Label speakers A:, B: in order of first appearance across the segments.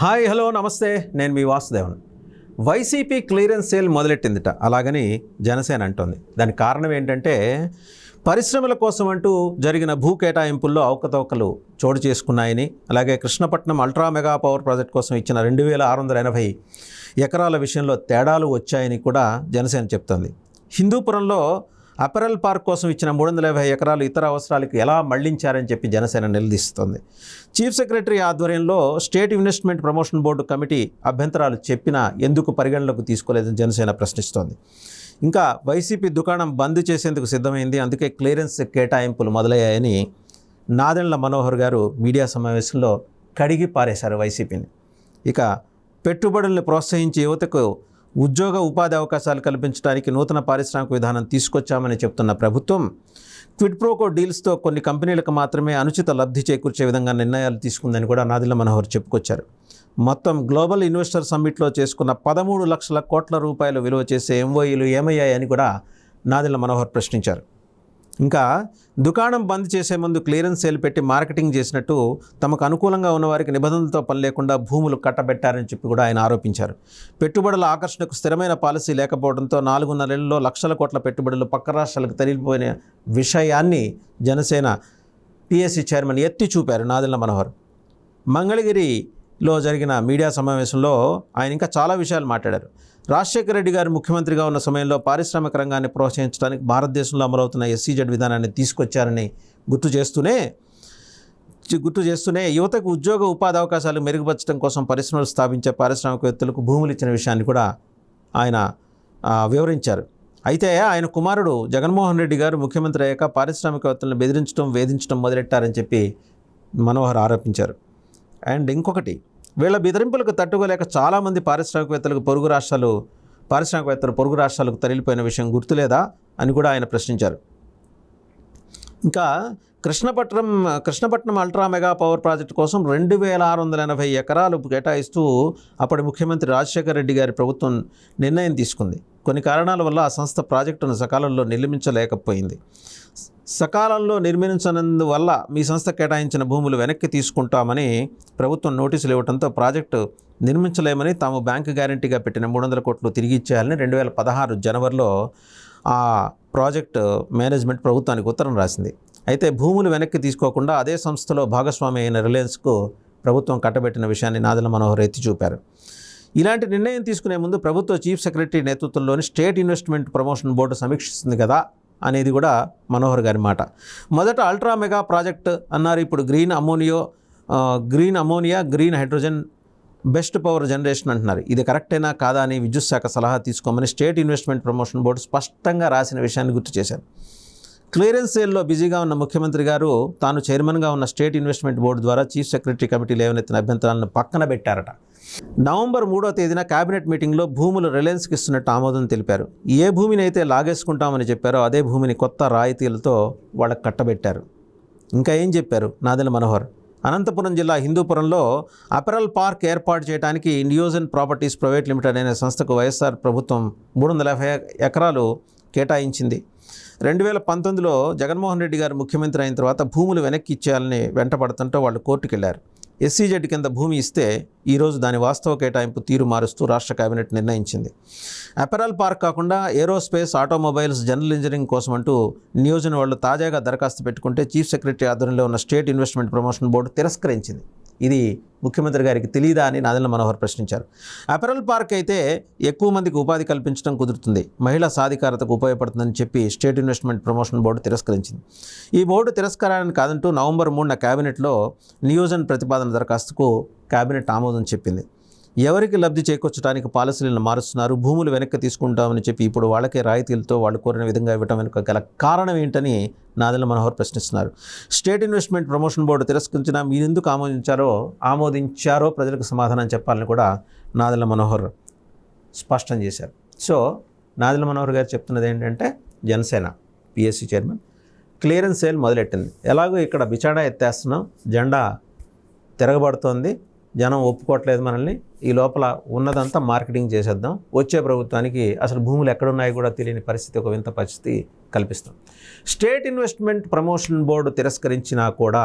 A: Hi hello నమస్తే. నేను మీ వాసుదేవన్. వైసీపీ క్లియరెన్స్ సేల్ మొదలెట్టిందిట. అలాగని జనసేన అంటోంది. దానికి కారణం ఏంటంటే పరిశ్రమల కోసం అంటూ జరిగిన భూ కేటాయింపుల్లో అవకతవకలు చోటు చేసుకున్నాయని అలాగే Krishnapatnam ultra mega power project కోసం ఇచ్చిన రెండు వేల ఆరు వందల ఎనభై ఎకరాల విషయంలో తేడాలు వచ్చాయని కూడా జనసేన చెప్తోంది. హిందూపురంలో అపెరల్ పార్క్ కోసం ఇచ్చిన మూడు వందల యాభై ఎకరాలు ఇతర అవసరాలకు ఎలా మళ్ళించారని చెప్పి జనసేన నిలదీస్తుంది. చీఫ్ సెక్రటరీ ఆధ్వర్యంలో state investment promotion board committee అభ్యంతరాలు చెప్పినా ఎందుకు పరిగణలోకి తీసుకోలేదని జనసేన ప్రశ్నిస్తోంది. ఇంకా వైసీపీ దుకాణం బంద్ చేసేందుకు సిద్ధమైంది. అందుకే క్లియరెన్స్ కేటాయింపులు మొదలయ్యాయని నాదెండ్ల మనోహర్ గారు మీడియా సమావేశంలో కడిగి పారేశారు వైసీపీని. ఇక పెట్టుబడుల్ని ప్రోత్సహించి యువతకు ఉద్యోగ ఉపాధి అవకాశాలు కల్పించడానికి నూతన పారిశ్రామిక విధానం తీసుకొచ్చామని చెప్తున్న ప్రభుత్వం క్విడ్ ప్రోకో డీల్స్తో కొన్ని కంపెనీలకు మాత్రమే అనుచిత లబ్ధి చేకూర్చే విధంగా నిర్ణయాలు తీసుకుందని కూడా నాదిల మనోహర్ చెప్పుకొచ్చారు. మొత్తం గ్లోబల్ ఇన్వెస్టర్ సమ్మిట్లో చేసుకున్న పదమూడు లక్షల కోట్ల రూపాయలు విలువ చేసే ఎంఓఈలు ఏమయ్యాయని కూడా నాదిల మనోహర్ ప్రశ్నించారు. ఇంకా దుకాణం బంద్ చేసే ముందు క్లియరెన్స్ సేల్ పెట్టి మార్కెటింగ్ చేసినట్టు తమకు అనుకూలంగా ఉన్న వారికి నిబంధనలతో పని లేకుండా భూములు కట్టబెట్టారని చెప్పి కూడా ఆయన ఆరోపించారు. పెట్టుబడుల ఆకర్షణకు స్థిరమైన పాలసీ లేకపోవడంతో నాలుగున్నరేళ్ళలో లక్షల కోట్ల పెట్టుబడులు పక్క రాష్ట్రాలకు తరిగిపోయిన విషయాన్ని జనసేన పిఎస్సి చైర్మన్ ఎత్తి చూపారు నాదెళ్ళ మనోహర్. మంగళగిరిలో జరిగిన మీడియా సమావేశంలో ఆయన ఇంకా చాలా విషయాలు మాట్లాడారు. రాజశేఖర రెడ్డి గారు ముఖ్యమంత్రిగా ఉన్న సమయంలో పారిశ్రామిక రంగాన్ని ప్రోత్సహించడానికి భారతదేశంలో అమలవుతున్న ఎస్సీజెడ్ విధానాన్ని తీసుకొచ్చారని గుర్తు చేస్తూనే గుర్తు చేస్తూనే యువతకు ఉద్యోగ ఉపాధి అవకాశాలు మెరుగుపరచడం కోసం పరిశ్రమలు స్థాపించే పారిశ్రామికవేత్తలకు భూములు ఇచ్చిన విషయాన్ని కూడా ఆయన వివరించారు. అయితే ఆయన కుమారుడు జగన్మోహన్ రెడ్డి గారు ముఖ్యమంత్రి అయ్యాక పారిశ్రామికవేత్తలను బెదిరించడం వేధించడం మొదలెట్టారని చెప్పి మనోహర్ ఆరోపించారు. అండ్ ఇంకొకటి వీళ్ళ బెదిరింపులకు తట్టుకోలేక చాలామంది పారిశ్రామికవేత్తలకు పొరుగు రాష్ట్రాలు పారిశ్రామికవేత్తలు పొరుగు రాష్ట్రాలకు తరలిపోయిన విషయం గుర్తులేదా అని కూడా ఆయన ప్రశ్నించారు. ఇంకా Krishnapatnam Krishnapatnam ultra mega power project కోసం రెండు వేల ఆరు వందల ఎనభై ఎకరాలు కేటాయిస్తూ అప్పటి ముఖ్యమంత్రి రాజశేఖర రెడ్డి గారి ప్రభుత్వం నిర్ణయం తీసుకుంది. కొన్ని కారణాల వల్ల ఆ సంస్థ ప్రాజెక్టును సకాలంలో నిర్మించలేకపోయింది. సకాలంలో నిర్మించనందువల్ల మీ సంస్థ కేటాయించిన భూములు వెనక్కి తీసుకుంటామని ప్రభుత్వం నోటీసులు ఇవ్వడంతో ప్రాజెక్టు నిర్మించలేమని తాము బ్యాంకు గ్యారంటీగా పెట్టిన మూడు వందల కోట్లు తిరిగి ఇచ్చేయాలని రెండు వేల పదహారు జనవరిలో ఆ ప్రాజెక్టు మేనేజ్మెంట్ ప్రభుత్వానికి ఉత్తరం రాసింది. అయితే భూములు వెనక్కి తీసుకోకుండా అదే సంస్థలో భాగస్వామి అయిన రిలయన్స్కు ప్రభుత్వం కట్టబెట్టిన విషయాన్ని నాదల మనోహర్ ఎత్తి చూపారు. ఇలాంటి నిర్ణయం తీసుకునే ముందు ప్రభుత్వ చీఫ్ సెక్రటరీ నేతృత్వంలోని స్టేట్ ఇన్వెస్ట్మెంట్ ప్రమోషన్ బోర్డు సమీక్షిస్తుంది కదా అనేది కూడా మనోహర్ గారి మాట. మొదట అల్ట్రా మెగా ప్రాజెక్ట్ అన్నారు. ఇప్పుడు green ammonia green ammonia green hydrogen best power generation అంటున్నారు. ఇది కరెక్టేనా కాదా అని విద్యుత్ శాఖ సలహా తీసుకోమని స్టేట్ ఇన్వెస్ట్మెంట్ ప్రమోషన్ బోర్డు స్పష్టంగా రాసిన విషయాన్ని గుర్తు చేశారు. క్లియరెన్స్ సేల్లో బిజీగా ఉన్న ముఖ్యమంత్రి గారు తాను చైర్మన్గా ఉన్న స్టేట్ ఇన్వెస్ట్మెంట్ బోర్డు ద్వారా చీఫ్ సెక్రటరీ కమిటీ లేవనెత్తిన అభ్యంతరాలను పక్కన పెట్టారట. నవంబర్ మూడో తేదీన కేబినెట్ మీటింగ్లో భూములు రిలయన్స్కి ఇస్తున్నట్టు ఆమోదం తెలిపారు. ఏ భూమిని అయితే లాగేసుకుంటామని చెప్పారో అదే భూమిని కొత్త రాయితీలతో వాళ్ళకి కట్టబెట్టారు. ఇంకా ఏం చెప్పారు నాదెల మనోహర్? అనంతపురం జిల్లా హిందూపురంలో అపెరల్ పార్క్ ఏర్పాటు చేయడానికి నియోజన్ ప్రాపర్టీస్ ప్రైవేట్ లిమిటెడ్ అనే సంస్థకు వైఎస్ఆర్ ప్రభుత్వం మూడు వందల యాభై ఎకరాలు కేటాయించింది. రెండు వేల పంతొమ్మిదిలో జగన్మోహన్ రెడ్డి గారు ముఖ్యమంత్రి అయిన తర్వాత భూములు వెనక్కి ఇచ్చేయాలని వెంటపడుతుంటే వాళ్ళు కోర్టుకు వెళ్ళారు. ఎస్సీజెడ్ కింద భూమి ఇస్తే ఈరోజు దాని వాస్తవ కేటాయింపు తీరు మారుస్తూ రాష్ట్ర కేబినెట్ నిర్ణయించింది. అపెరల్ పార్క్ కాకుండా ఏరోస్పేస్ ఆటోమొబైల్స్ జనరల్ ఇంజనీరింగ్ కోసం అంటూ నియోజన వాళ్ళు తాజాగా దరఖాస్తు పెట్టుకుంటే చీఫ్ సెక్రటరీ ఆధ్వర్యంలో ఉన్న స్టేట్ ఇన్వెస్ట్మెంట్ ప్రమోషన్ బోర్డు తిరస్కరించింది. ఇది ముఖ్యమంత్రి గారికి తెలియదా అని నాదెండ్ల మనోహర్ ప్రశ్నించారు. అపెరల్ పార్క్ అయితే ఎక్కువ మందికి ఉపాధి కల్పించడం కుదురుతుంది. మహిళా సాధికారతకు ఉపయోగపడుతుందని చెప్పి స్టేట్ ఇన్వెస్ట్మెంట్ ప్రమోషన్ బోర్డు తిరస్కరించింది. ఈ బోర్డు తిరస్కారాన్ని కాదంటూ నవంబర్ మూడున కేబినెట్లో నియోజన్ ప్రతిపాదన దరఖాస్తుకు కేబినెట్ ఆమోదం చెప్పింది. ఎవరికి లబ్ధి చేకూర్చడానికి పాలసీలను మారుస్తున్నారు? భూములు వెనక్కి తీసుకుంటామని చెప్పి ఇప్పుడు వాళ్ళకే రాయితీలతో వాళ్ళు కోరిన విధంగా ఇవ్వటం వెనుక గల కారణం ఏంటని నాదెల మనోహర్ ప్రశ్నిస్తున్నారు. స్టేట్ ఇన్వెస్ట్మెంట్ ప్రమోషన్ బోర్డు తిరస్కరించినా మీరు ఎందుకు ఆమోదించారో ఆమోదించారో ప్రజలకు సమాధానం చెప్పాలని కూడా నాదెల మనోహర్ స్పష్టం చేశారు. సో నాదెల మనోహర్ గారు చెప్తున్నది ఏంటంటే Janasena PSC chairman clearance sale మొదలెట్టింది. ఎలాగో ఇక్కడ బిచాడా ఎత్తేస్తున్నాం జెండా తిరగబడుతోంది. జనం ఒప్పుకోవట్లేదు మనల్ని. ఈ లోపల ఉన్నదంతా మార్కెటింగ్ చేసేద్దాం. వచ్చే ప్రభుత్వానికి అసలు భూములు ఎక్కడున్నాయో కూడా తెలియని పరిస్థితి ఒక వింత పరిస్థితి కల్పిస్తాం. స్టేట్ ఇన్వెస్ట్మెంట్ ప్రమోషన్ బోర్డు తిరస్కరించినా కూడా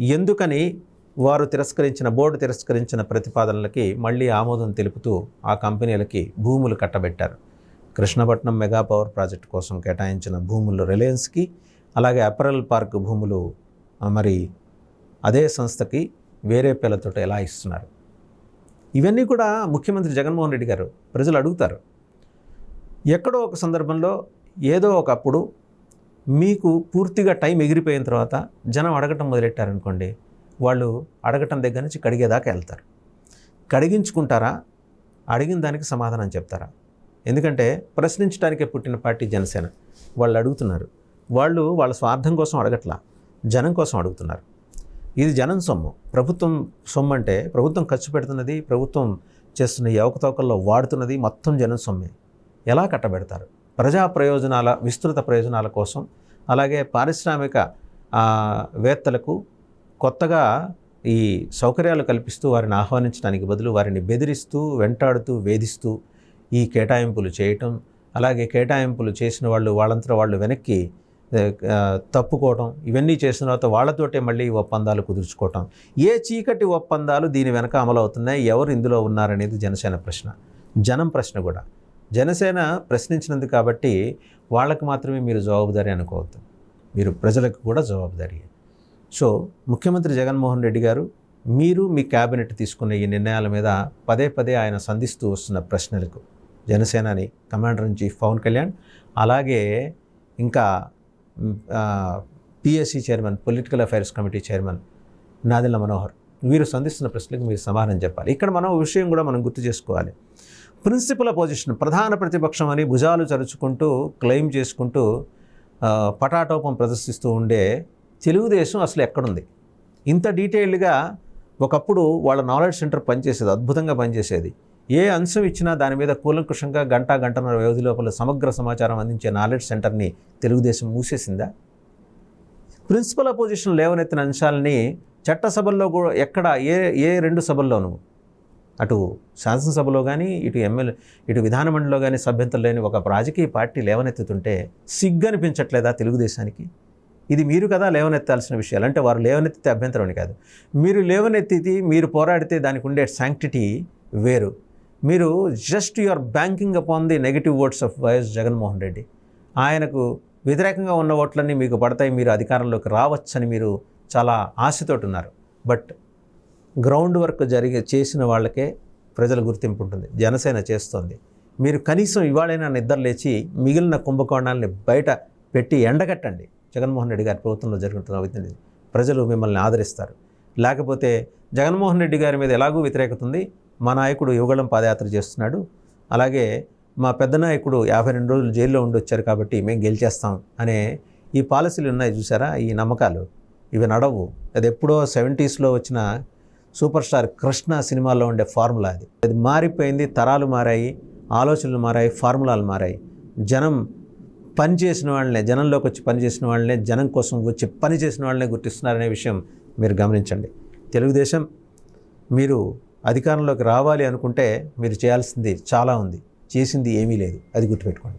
A: ఎందుకని వారు తిరస్కరించిన బోర్డు తిరస్కరించిన ప్రతిపాదనలకి మళ్ళీ ఆమోదం తెలుపుతూ ఆ కంపెనీలకి భూములు కట్టబెట్టారు. కృష్ణపట్నం మెగా పవర్ ప్రాజెక్ట్ కోసం కేటాయించిన భూములు రిలయన్స్కి అలాగే అపరల్ పార్క్ భూములు మరి అదే సంస్థకి వేరే పిల్లలతో ఎలా ఇస్తున్నారు? ఇవన్నీ కూడా ముఖ్యమంత్రి జగన్మోహన్ రెడ్డి గారు ప్రజలు అడుగుతారు. ఎక్కడో ఒక సందర్భంలో ఏదో ఒకప్పుడు మీకు పూర్తిగా టైం ఎగిరిపోయిన తర్వాత జనం అడగటం మొదలెట్టారనుకోండి వాళ్ళు అడగటం దగ్గర నుంచి కడిగేదాకా వెళ్తారు. కడిగించుకుంటారా? అడిగిన దానికి సమాధానం చెప్తారా? ఎందుకంటే ప్రశ్నించడానికే పుట్టిన పార్టీ జనసేన. వాళ్ళు అడుగుతున్నారు. వాళ్ళు వాళ్ళ స్వార్థం కోసం అడగట్లా జనం కోసం అడుగుతున్నారు. ఇది జనం సొమ్ము. ప్రభుత్వం సొమ్ము అంటే ప్రభుత్వం ఖర్చు పెడుతున్నది ప్రభుత్వం చేస్తున్న యవకతవకల్లో వాడుతున్నది మొత్తం జనం సొమ్మే. ఎలా కట్టబెడతారు? ప్రజా ప్రయోజనాల విస్తృత ప్రయోజనాల కోసం అలాగే పారిశ్రామిక వేత్తలకు కొత్తగా ఈ సౌకర్యాలు కల్పిస్తూ వారిని ఆహ్వానించడానికి బదులు వారిని బెదిరిస్తూ వెంటాడుతూ వేధిస్తూ ఈ కేటాయింపులు చేయటం అలాగే కేటాయింపులు చేసిన వాళ్ళు వాళ్ళంతా వాళ్ళు వెనక్కి తప్పుకోవటం ఇవన్నీ చేసిన తర్వాత వాళ్ళతోటే మళ్ళీ ఈ ఒప్పందాలు కుదుర్చుకోవటం. ఏ చీకటి ఒప్పందాలు దీని వెనక అమలవుతున్నాయి ఎవరు ఇందులో ఉన్నారనేది జనసేన ప్రశ్న. జనం ప్రశ్న కూడా. జనసేన ప్రశ్నించినందుకు కాబట్టి వాళ్ళకి మాత్రమే మీరు జవాబుదారీ అనుకోవద్దు. మీరు ప్రజలకు కూడా జవాబుదారీ. సో ముఖ్యమంత్రి జగన్మోహన్ రెడ్డి గారు మీరు మీ క్యాబినెట్ తీసుకున్న ఈ నిర్ణయాల మీద పదే పదే ఆయన సంధిస్తూ వస్తున్న ప్రశ్నలకు జనసేనని commander in chief Pawan Kalyan అలాగే ఇంకా PSC chairman political affairs committee chairman Nadendla Manohar. వీరు సంధిస్తున్న ప్రశ్నలకు మీరు సమాధానం చెప్పాలి. ఇక్కడ మనం విషయం కూడా మనం గుర్తు చేసుకోవాలి. ప్రిన్సిపల్ అపోజిషన్ ప్రధాన ప్రతిపక్షం అని భుజాలు చరుచుకుంటూ క్లెయిమ్ చేసుకుంటూ పటాటోపం ప్రదర్శిస్తూ ఉండే తెలుగుదేశం అసలు ఎక్కడుంది? ఇంత డీటెయిల్డ్గా ఒకప్పుడు వాళ్ళ నాలెడ్జ్ సెంటర్ పనిచేసేది అద్భుతంగా పనిచేసేది. ఏ అంశం ఇచ్చినా దాని మీద కూలంకుషంగా గంట గంటన్నర వ్యవధి లోపల సమగ్ర సమాచారం అందించే నాలెడ్జ్ సెంటర్ని తెలుగుదేశం మూసేసిందా? ప్రిన్సిపల్ అపోజిషన్ లేవనెత్తిన అంశాలని చట్టసభల్లో కూడా ఎక్కడ ఏ ఏ రెండు సభల్లోనూ అటు శాసనసభలో కానీ ఇటు ఎమ్మెల్యే ఇటు విధానమండలిలో కానీ సభ్యతలు లేని ఒక రాజకీయ పార్టీ లేవనెత్తుతుంటే సిగ్గనిపించట్లేదా తెలుగుదేశానికి? ఇది మీరు కదా లేవనెత్తాల్సిన విషయాలు. అంటే వారు లేవనెత్తితే అభ్యంతరం అని కాదు. మీరు లేవనెత్తిది మీరు పోరాడితే దానికి ఉండే శాంక్టిటీ వేరు. మీరు just you are banking upon the negative votes of YS Jaganmohan Reddy. ఆయనకు వ్యతిరేకంగా ఉన్న ఓట్లన్నీ మీకు పడతాయి మీరు అధికారంలోకి రావచ్చని మీరు చాలా ఆశతోటి ఉన్నారు బట్ గ్రౌండ్ వర్క్ జరిగే చేసిన వాళ్ళకే ప్రజల గుర్తింపు ఉంటుంది జనసేన చేస్తోంది. మీరు కనీసం ఇవాళైనా నిద్ర లేచి మిగిలిన కుంభకోణాలని బయట పెట్టి ఎండగట్టండి. జగన్మోహన్ రెడ్డి గారి ప్రభుత్వంలో జరుగుతున్న అవినీతిని ప్రజలు మిమ్మల్ని ఆదరిస్తారు. లేకపోతే జగన్మోహన్ రెడ్డి గారి మీద ఎలాగూ వ్యతిరేకత ఉంది? మా నాయకుడు యువగళం పాదయాత్ర చేస్తున్నాడు. అలాగే మా పెద్ద నాయకుడు యాభై రెండు రోజులు జైల్లో ఉండి వచ్చారు కాబట్టి మేము గెలిచేస్తాం అనే ఈ పాలసీలు ఉన్నాయి చూసారా? ఈ నమ్మకాలు. ఇవి నడవు. అది ఎప్పుడో సెవెంటీస్లో వచ్చిన సూపర్ స్టార్ కృష్ణ సినిమాలో ఉండే ఫార్ములా అది. అది మారిపోయింది తరాలు మారాయి ఆలోచనలు మారాయి ఫార్ములాలు మారాయి. జనం పని చేసిన వాళ్ళనే జనంలోకి వచ్చి పని చేసిన వాళ్ళనే జనం కోసం వచ్చి పని చేసిన వాళ్ళనే గుర్తిస్తున్నారనే విషయం మీరు గమనించండి. తెలుగుదేశం మీరు అధికారంలోకి రావాలి అనుకుంటే మీరు చేయాల్సింది చాలా ఉంది. చేసింది ఏమీ లేదు. అది గుర్తుపెట్టుకోండి.